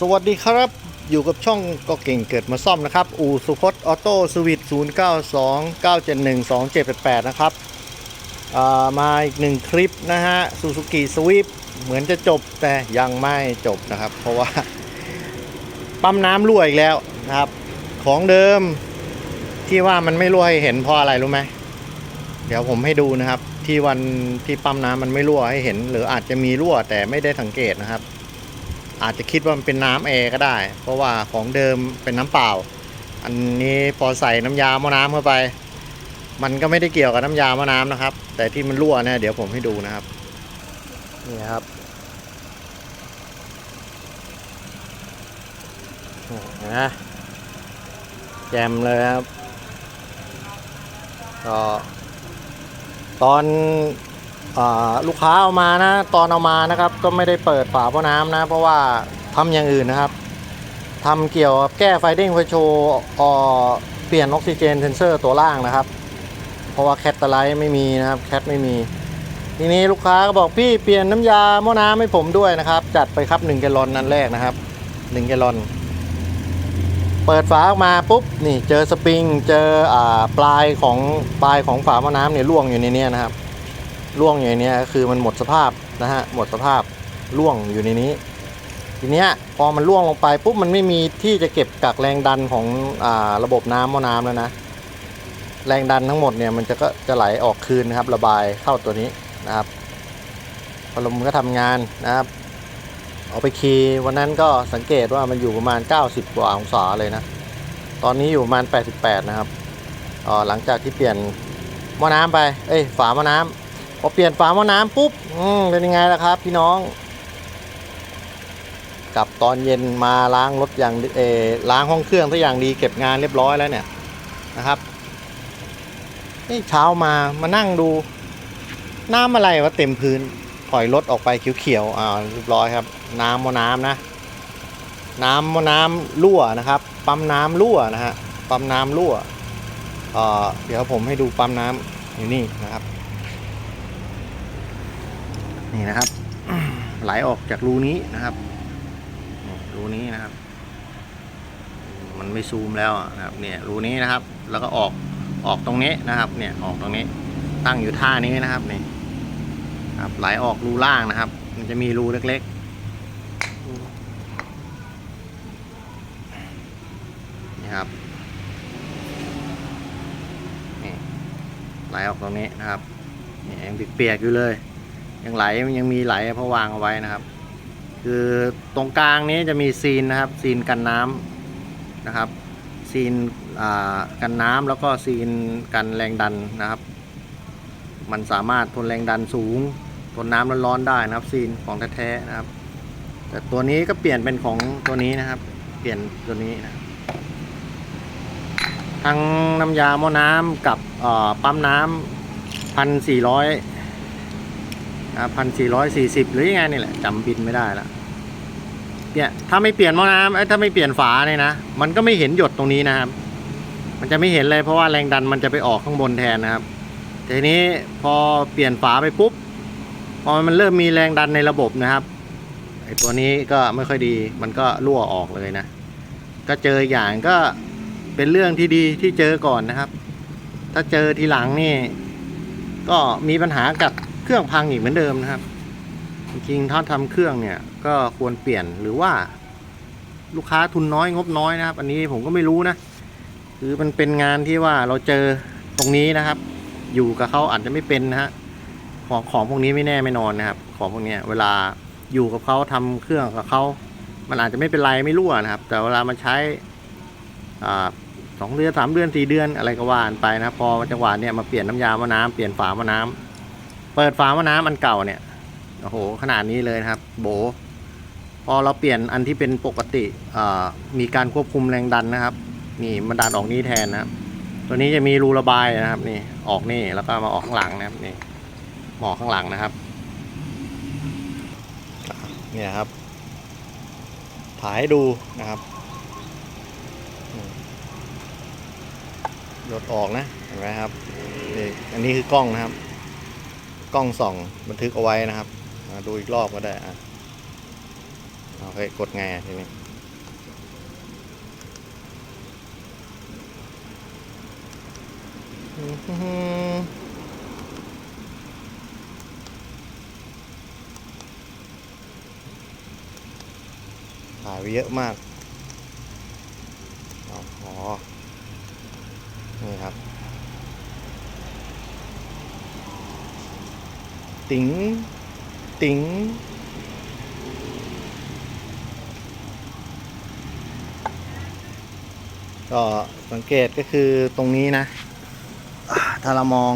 สวัสดีครับ อยู่กับช่องก็เก่งเกิดมาซ่อมนะครับ อู่สุพจน์ออโต้สวิต0 9 2 9 7 1 2 7 8 8นะครับามาอีกหนึ่งคลิปนะฮะซูซูกิสวิปเหมือนจะจบแต่ยังไม่จบนะครับ เพราะว่า ปั๊มน้ำรั่วอีกแล้วนะครับ ของเดิมที่ว่ามันไม่รั่วให้เห็นเพราะอะไรรู้ไหมเดี๋ยวผมให้ดูนะครับ ที่วันที่ปั๊มน้ำมันไม่รั่วให้เห็น หรืออาจจะมีรั่วแต่ไม่ได้สังเกตนะครับ อาจจะคิดว่ามันเป็นน้ำแอร์ก็ได้ เพราะว่าของเดิมเป็นน้ำเปล่า อันนี้พอใส่น้ำยามะน้ำเข้าไป มันก็ไม่ได้เกี่ยวกับน้ำยามะน้ำนะครับ แต่ที่มันรั่วเนี่ยเดี๋ยวผมให้ดูนะครับนี่ครับนะแจมเลยครับก็ตอน ลูกค้าเอามานะ ตอนเอามานะครับ ก็ไม่ได้เปิดฝาพ่อน้ำนะ เพราะว่าทำอย่างอื่นนะครับทำเกี่ยวกับแก้ไฟเด้งไฟโชว์เปลี่ยนออกซิเจนเซนเซอร์ตัวล่างนะครับ เพราะว่าแคตตาไลท์ไม่มีนะครับแคทไม่มี ทีนี้ลูกค้าก็บอกพี่เปลี่ยนน้ำยาหม้อน้ำให้ผมด้วยนะครับ จัดไปครับ1แกลลอนนั่นแรกนะครับ1แกลลอนเปิดฝาออกมาปุ๊บนี่เจอสปริงเจออปลายของปลายของฝาหม้อน้ำเนี่ยร่วงอยู่ในเนี้ยนะครับ ร่วงอยู่ในนี้คือมันหมดสภาพนะฮะหมดสภาพร่วงอยู่ในนี้ ทีเนี้ยพอมันร่วงลงไปปุ๊บมันไม่มีที่จะเก็บกักแรงดันของอ่าระบบน้ำมอน้ำแล้วนะแรงดันทั้งหมดเนี่ยมันจะก็จะไหลออกคืนนะครับ ระบายเข้าตัวนี้นะครับพัดลมก็ทำงานนะครับเอาไปคีวันนั้นก็สังเกตว่ามันอยู่ประมาณ 90 กว่าองศาเลยนะ ตอนนี้อยู่ประมาณ 88 นะครับอ๋อหลังจากที่เปลี่ยนหม้อน้ำไป เอ้ย ฝาหม้อน้ำ พอเปลี่ยนฝาหม้อน้ำปุ๊บอืมเป็นยังไงล่ะครับ พี่น้องกลับตอนเย็นมาล้างรถอย่างเออล้างห้องเครื่องทุกอย่างดีเก็บงานเรียบร้อยแล้วเนี่ยนะครับนี่เช้ามามานั่งดู น้ำอะไรวะเต็มพื้นถอยรถออกไปเขียวๆอ่าเรียบร้อยครับ น้ำมอน้ำนะ น้ำมอน้ำรั่วนะครับ ปั๊มน้ำรั่วนะฮะปั๊มน้ำรั่วเอ่อเดี๋ยวผมให้ดูปั๊มน้ำอยู่นี่นะครับ นี่นะครับ ไหลออกจากรูนี้นะครับรูนี้นะครับ มันไม่ซูมแล้วนะครับเนี่ยรูนี้นะครับ แล้วก็ออกออกตรงนี้นะครับ เนี่ยออกตรงนี้ ตั้งอยู่ท่านี้นะครับนี่ครับไหลออกรูล่างนะครับ มันจะมีรูเล็กๆนี่ครับนี่ไหลออกตรงนี้นะครับนี่ยังเปียกๆอยู่เลย ยังไหลยังมีไหลเพราะวางเอาไว้นะครับ คือตรงกลางนี้จะมีซีนนะครับ ซีนกันน้ำนะครับ ซีนกันน้ำแล้วก็ซีนกันแรงดันนะครับ มันสามารถทนแรงดันสูง ทนน้ำร้อนๆได้นะครับ ซีนของแท้ๆนะครับ แต่ตัวนี้ก็เปลี่ยนเป็นของตัวนี้นะครับ เปลี่ยนตัวนี้นะทั้งน้ำยาหม้อน้ำกับปั๊มน้ำพันสี่ร้อย พันสี่ร้อยสี่สิบหรือยังไงนี่แหละจำบินไม่ได้ละเนี่ยถ้าไม่เปลี่ยนหม้อน้ำเอ้ถ้าไม่เปลี่ยนฝาเนี่ยนะมันก็ไม่เห็นหยดตรงนี้นะครับ มันจะไม่เห็นเลยเพราะว่าแรงดันมันจะไปออกข้างบนแทนนะครับทีนี้พอเปลี่ยนฝาไปปุ๊บพอมันเริ่มมีแรงดันในระบบนะครับไอตัวนี้ก็ไม่ค่อยดีมันก็รั่วออกเลยนะ ก็เจออย่างก็เป็นเรื่องที่ดีที่เจอก่อนนะครับ ถ้าเจอทีหลังนี่ ก็มีปัญหากับ เครื่องพังอีกเหมือนเดิมนะครับ จริงๆถ้าทำเครื่องเนี่ยก็ควรเปลี่ยนหรือว่า ลูกค้าทุนน้อยงบน้อยนะครับ อันนี้ผมก็ไม่รู้นะ คือมันเป็นงานที่ว่าเราเจอตรงนี้นะครับ อยู่กับเขาอาจจะไม่เป็นนะฮะของของพวกนี้ไม่แน่ไม่นอนนะครับ ของพวกนี้เวลาอยู่กับเขาทำเครื่องกับเขามันอาจจะไม่เป็นไรไม่รั่วนะครับ แต่เวลามันใช้อ่าสองเดือนสามเดือนสี่เดือนอะไรก็ว่านไปนะครับพอจังหวะเนี้ยมาเปลี่ยนน้ำยามะน้ำเปลี่ยนฝามะน้ำ เปิดฝามะน้ำอันเก่าเนี่ยโอ้โหขนาดนี้เลยนะครับ โบ พอเราเปลี่ยนอันที่เป็นปกติมีการควบคุมแรงดันนะครับ นี่มันดันออกนี้แทนนะครับ ตัวนี้จะมีรูระบายนะครับ นี่ออกนี่แล้วก็มาออกข้างหลังนะครับนี่หมอข้างหลังนะครับเนี่ยครับ ถ่ายให้ดูนะครับหยดออกนะเห็นไหมครับนี่อันนี้คือกล้องนะครับ กล้องส่องบันทึกเอาไว้นะครับมาดูอีกรอบก็ได้อะเอาไปกดไงทีนี้ถ่ายไปเยอะมาก ติ๋ง ติ๋ง ก็สังเกตก็คือตรงนี้นะ ถ้าเรามอง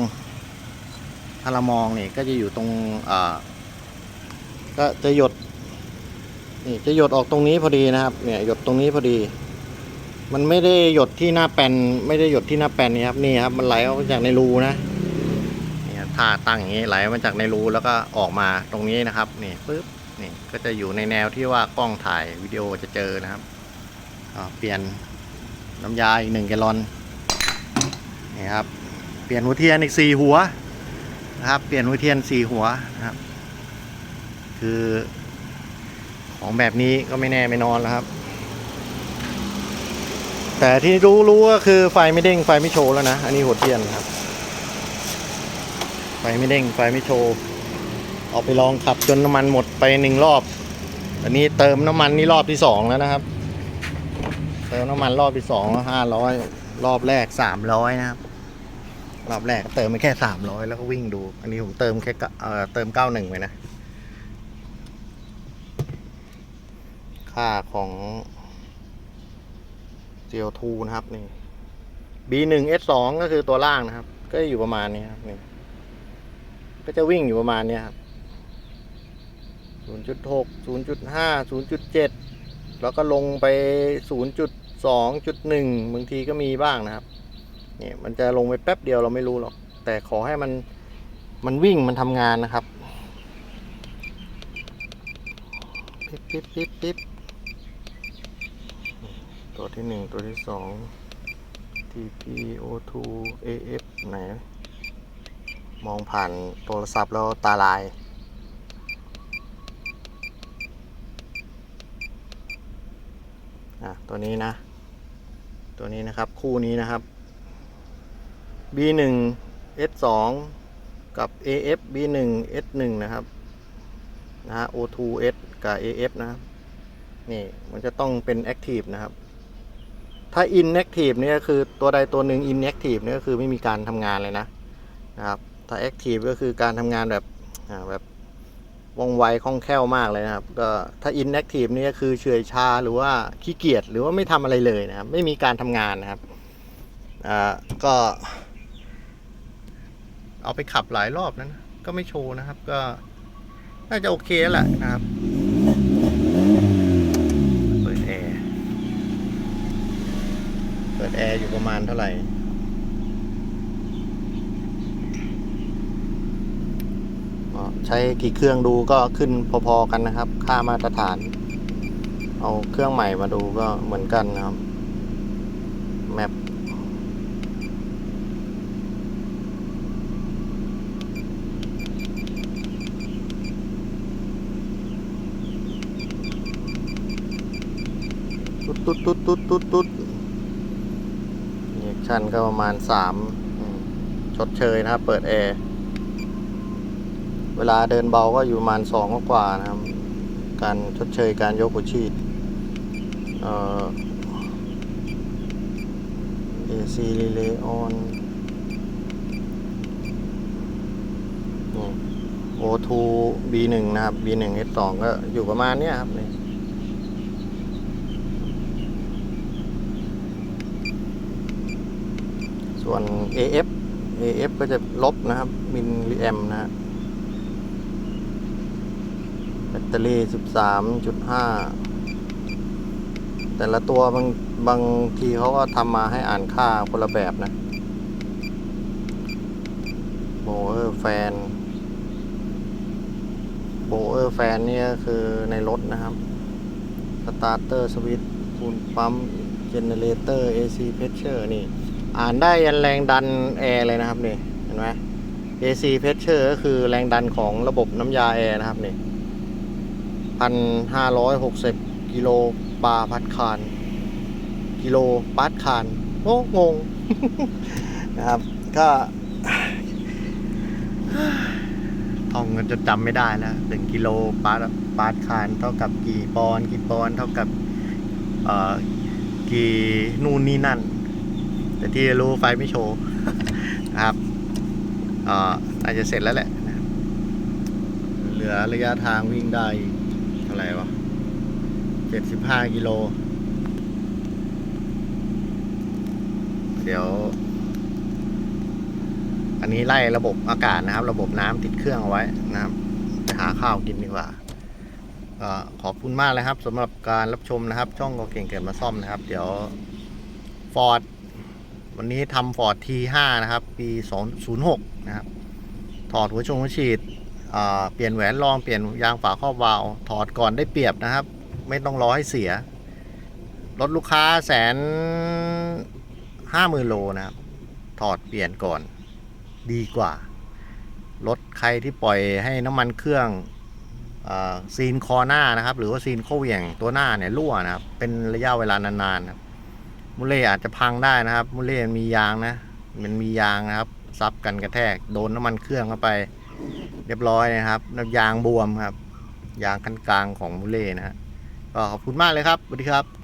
ถ้าเรามองนี่ก็จะอยู่ตรงอ่าก็จะหยดนี่จะหยดออกตรงนี้พอดีนะครับ เนี่ยหยดตรงนี้พอดี มันไม่ได้หยดที่หน้าแปนไม่ได้หยดที่หน้าแปนนี่ครับนี่ครับ มันไหลออกจากในรูนะ ผ้าตั้งอย่างนี้ไหลมาจากในรูแล้วก็ออกมาตรงนี้นะครับนี่ปึ๊บนี่ก็จะอยู่ในแนวที่ว่ากล้องถ่ายวิดีโอจะเจอนะครับเปลี่ยนน้ำยาอีกหนึ่งแกลลอนนี่ครับเปลี่ยนหัวเทียนอีกสี่หัวนะครับเปลี่ยนหัวเทียนสี่หัวนะครับ คือของแบบนี้ก็ไม่แน่ไม่นอนแล้วครับ แต่ที่รู้รู้ก็คือไฟไม่เด้งไฟไม่โชว์แล้วนะ อันนี้หัวเทียนครับ ไฟไม่เด้งไฟไม่โชว์เอาไปลองขับจนน้ำมันหมดไปหนึ่งรอบ อันนี้เติมน้ำมันนี่รอบที่สองแล้วนะครับ เติมน้ำมันรอบที่สองห้าร้อยรอบแรกสามร้อยนะครับ รอบแรกเติมไปแค่สามร้อยแล้วก็วิ่งดู อันนี้ผมเติมแค่เก้าเอ่อเติมเก้าหนึ่งไปนะ ค่าของ CO2 นะครับนี่ B1 S2 ก็คือตัวล่างนะครับ ก็อยู่ประมาณนี้ครับนี่ ก็จะวิ่งอยู่ประมาณนี้ครับ 0.6 0.5 0.7 แล้วก็ลงไป 0.2.1 บางทีก็มีบ้างนะครับ เนี่ยมันจะลงไปแป๊บเดียวเราไม่รู้หรอก แต่ขอให้มันมันวิ่งมันทำงานนะครับ ปิ๊บปิ๊บปิ๊บปิ๊บตัวที่หนึ่งตัวที่สอง TPO2 AF ไหน มองผ่านโทรศัพท์แล้วตาลาย อะ ตัวนี้นะ ตัวนี้นะครับคู่นี้นะครับ B1 S2 กับ AF B1 S1 นะครับ นะฮะ O2S กับ AF นะครับ นี่มันจะต้องเป็น Active นะครับ ถ้า Inactive เนี่ยคือตัวใดตัวหนึ่ง Inactive เนี่ยก็คือไม่มีการทำงานเลยนะนะครับ ถ้า Active ก็คือการทำงานแบบแบบว่องไวคล่องแคล่วมากเลยนะครับ ก็ถ้า inactive นี่ก็คือเฉอยชาหรือว่าขี้เกียจหรือว่าไม่ทำอะไรเลยนะครับ ไม่มีการทำงานนะครับอ่าก็ เอาไปขับหลายรอบแล้น ก็ไม่โชว์นะครับ ก็น่าจะโอเคแล้วแหละนะครับเปิดแอร์เปิดแอร์อยู่ประมาณเท่าไหร่ ใช้กี่เครื่องดูก็ขึ้นพอๆกันนะครับ ค่ามาตรฐาน เอาเครื่องใหม่มาดูก็เหมือนกันนะครับแมปตุ๊ดตุ๊ดตุ๊ดตุ๊ดตุ๊ดตุ๊ดเรียกชันก็ประมาณสามอืมชดเชยนะครับ เปิดแอร์ เวลาเดินเบาก็อยู่ประมาณสองกว่านะครับ การชดเชยการยกหัวฉีดเอ่อ AC relay on นี่ O2 B1 นะครับ B1 S2 ก็อยู่ประมาณเนี้ยครับส่วน AF AF ก็จะลบนะครับ มิลลิแอมนะฮะแบ ตเตอรี่13.5แต่ละตัวบางบางทีเขาก็ทำมาให้อ่านค่าคนละแบบนะโบเออร์แฟนโบเออร์แฟนนี่ก็คือในรถนะครับสตาร์เตอร์สวิตช์ปูนปั๊มเจเนเรเตอร์ AC pressure นี่ อ่านได้ยันแรงดันแอร์เลยนะครับนี่ เห็นไหม AC pressure ก็คือแรงดันของระบบน้ำยาแอร์นะครับนี่ พันห้าร้อยหกสิบกิโลบาร์พัดคาน กิโลปาร์ตคานโอ้งง นะครับ ก็ท่องกันจนจำไม่ได้แล้วหนึ่งกิโลปาร์ตปาร์ตคานเท่ากับกี่ปอนกี่ปอนเท่ากับเอ่อกี่นู่นนี่นั่น แต่ที่รู้ไฟไม่โชว์นะครับเอ่ออาจจะเสร็จแล้วแหละ เหลือระยะทางวิ่งได้ ท่าไหร่วะเจ็ดสิบห้ากิโล เดี๋ยว อันนี้ไล่ระบบอากาศนะครับ ระบบน้ำติดเครื่องเอาไว้นะครับไปหาข้าวกินดีกว่าอขอบคุณมากเลยครับสำหรับการรับชมนะครับ ช่องก็เก่งเกิดมาซ่อมนะครับ เดี๋ยวฟอร์ดวันนี้ทำฟอร์ด T5 นะครับ ปี206นะครับ ถอดหัวชงหัวฉีด เปลี่ยนแหวนรองเปลี่ยนยางฝาครอบวาล์วถอดก่อนได้เปรียบนะครับ ไม่ต้องรอให้เสีย รถลูกค้าแสนห้าหมื่นโลนะครับ ถอดเปลี่ยนก่อนดีกว่า รถใครที่ปล่อยให้น้ำมันเครื่องอซีนคอหน้านะครับ หรือว่าซีนโคเหวี่ยงตัวหน้าเนี่ยรั่วนะครับ เป็นระยะเวลานานๆนะครับมูเล่อาจจะพังได้นะครับมูเล่มันมียางนะ มันมียางนะครับ ซับกันกระแทก โดนน้ำมันเครื่องเข้าไป เรียบร้อยนะครับน้ำยางบวมครับ ยางคันกลางของมูเล่นะฮะก็ขอบคุณมากเลยครับสวัสดีครับ